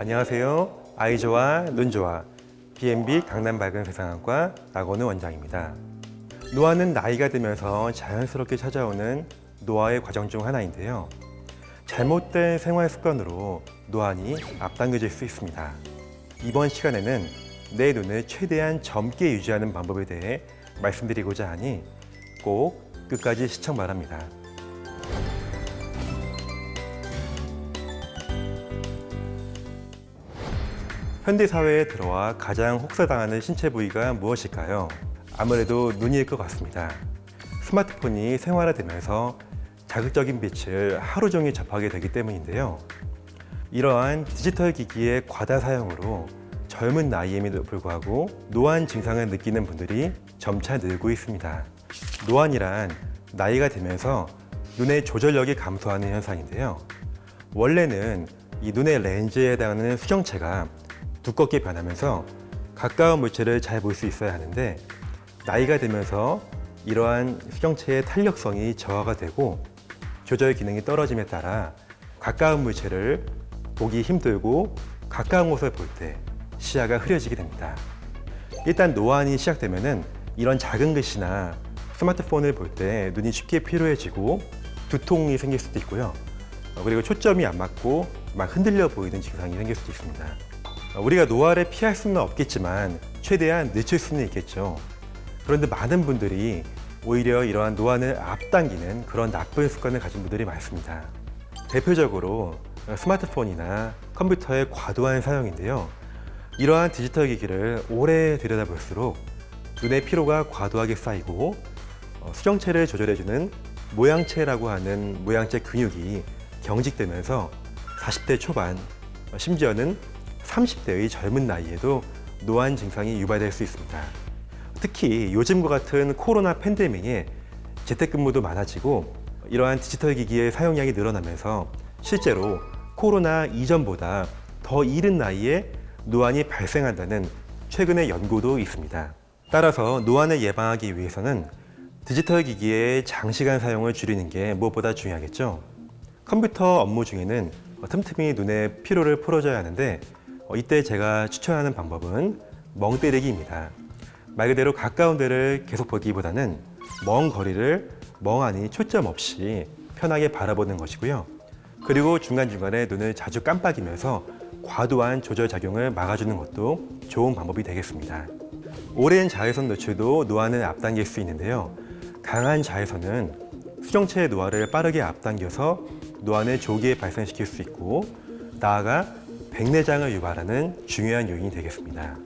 안녕하세요. 아이 좋아, 눈 좋아. B&B 강남 밝은 세상학과 나건우 원장입니다. 노화는 나이가 들면서 자연스럽게 찾아오는 노화의 과정 중 하나인데요. 잘못된 생활 습관으로 노안이 앞당겨질 수 있습니다. 이번 시간에는 내 눈을 최대한 젊게 유지하는 방법에 대해 말씀드리고자 하니 꼭 끝까지 시청 바랍니다. 현대 사회에 들어와 가장 혹사당하는 신체 부위가 무엇일까요? 아무래도 눈일 것 같습니다. 스마트폰이 생활화되면서 자극적인 빛을 하루 종일 접하게 되기 때문인데요. 이러한 디지털 기기의 과다 사용으로 젊은 나이임에도 불구하고 노안 증상을 느끼는 분들이 점차 늘고 있습니다. 노안이란 나이가 들면서 눈의 조절력이 감소하는 현상인데요. 원래는 이 눈의 렌즈에 해당하는 수정체가 두껍게 변하면서 가까운 물체를 잘 볼 수 있어야 하는데 나이가 들면서 이러한 수정체의 탄력성이 저하가 되고 조절 기능이 떨어짐에 따라 가까운 물체를 보기 힘들고 가까운 곳을 볼 때 시야가 흐려지게 됩니다. 일단 노안이 시작되면은 이런 작은 글씨나 스마트폰을 볼 때 눈이 쉽게 피로해지고 두통이 생길 수도 있고요. 어, 그리고 초점이 안 맞고 막 흔들려 보이는 증상이 생길 수도 있습니다. 어, 우리가 노화를 피할 수는 없겠지만 최대한 늦출 수는 있겠죠. 그런데 많은 분들이 오히려 이러한 노안을 앞당기는 그런 나쁜 습관을 가진 분들이 많습니다. 대표적으로 스마트폰이나 컴퓨터의 과도한 사용인데요. 이러한 디지털 기기를 오래 들여다볼수록 눈의 피로가 과도하게 쌓이고 어, 수정체를 조절해주는 모양체라고 하는 모양체 근육이 경직되면서 40대 초반, 어, 심지어는 30대의 젊은 나이에도 노안 증상이 유발될 수 있습니다. 특히 요즘과 같은 코로나 팬데믹에 재택근무도 많아지고 이러한 디지털 기기의 사용량이 늘어나면서 실제로 코로나 이전보다 더 이른 나이에 노안이 발생한다는 최근의 연구도 있습니다. 따라서 노안을 예방하기 위해서는 디지털 기기의 장시간 사용을 줄이는 게 무엇보다 중요하겠죠. 컴퓨터 업무 중에는 틈틈이 눈의 피로를 풀어줘야 하는데 어, 이때 제가 추천하는 방법은 멍 때리기입니다. 말 그대로 가까운 데를 계속 보기보다는 먼 거리를 멍하니 초점 없이 편하게 바라보는 것이고요. 그리고 중간중간에 눈을 자주 깜빡이면서 과도한 조절 작용을 막아주는 것도 좋은 방법이 되겠습니다. 오랜 자외선 노출도 노안을 앞당길 수 있는데요. 강한 자외선은 수정체의 노화를 빠르게 앞당겨서 노안을 조기에 발생시킬 수 있고 나아가 백내장을 유발하는 중요한 요인이 되겠습니다.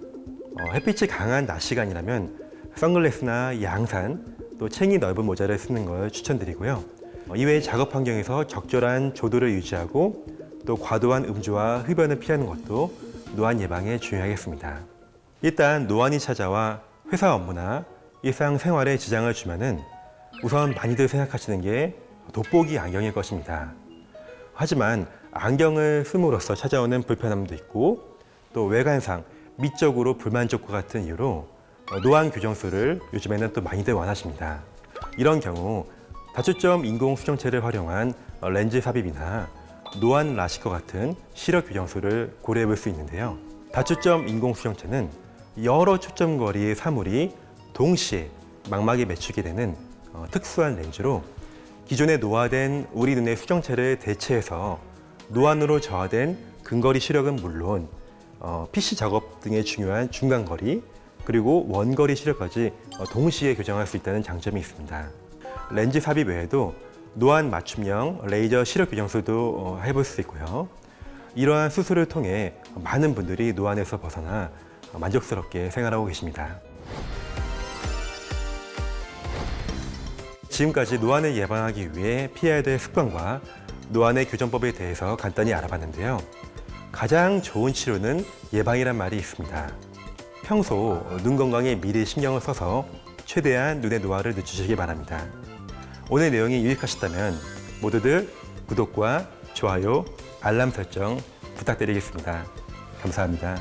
어, 햇빛이 강한 낮 시간이라면 선글라스나 양산 또 챙이 넓은 모자를 쓰는 걸 추천드리고요. 어, 이외에 작업 환경에서 적절한 조도를 유지하고 또 과도한 음주와 흡연을 피하는 것도 노안 예방에 중요하겠습니다. 일단 노안이 찾아와 회사 업무나 일상 생활에 지장을 주면은 우선 많이들 생각하시는 게 돋보기 안경일 것입니다. 하지만 안경을 씀으로써 찾아오는 불편함도 있고 또 외관상 미적으로 불만족과 같은 이유로 어, 노안 교정술을 요즘에는 또 많이들 원하십니다. 이런 경우 다초점 인공 수정체를 활용한 어, 렌즈 삽입이나 노안 라식과 같은 시력 교정술을 고려해 볼 수 있는데요. 다초점 인공 수정체는 여러 초점 거리의 사물이 동시에 망막에 맺히게 되는 어, 특수한 렌즈로 기존의 노화된 우리 눈의 수정체를 대체해서 노안으로 저하된 근거리 시력은 물론 어, PC 작업 등의 중요한 중간 거리 그리고 원거리 시력까지 어, 동시에 교정할 수 있다는 장점이 있습니다. 렌즈 삽입 외에도 노안 맞춤형 레이저 시력 교정술도 어, 해볼 수 있고요. 이러한 수술을 통해 많은 분들이 노안에서 벗어나 어, 만족스럽게 생활하고 계십니다. 지금까지 노안을 예방하기 위해 피해야 될 습관과 노안의 교정법에 대해서 간단히 알아봤는데요. 가장 좋은 치료는 예방이란 말이 있습니다. 평소 눈 건강에 미리 신경을 써서 최대한 눈의 노화를 늦추시기 바랍니다. 오늘 내용이 유익하셨다면 모두들 구독과 좋아요, 알람 설정 부탁드리겠습니다. 감사합니다.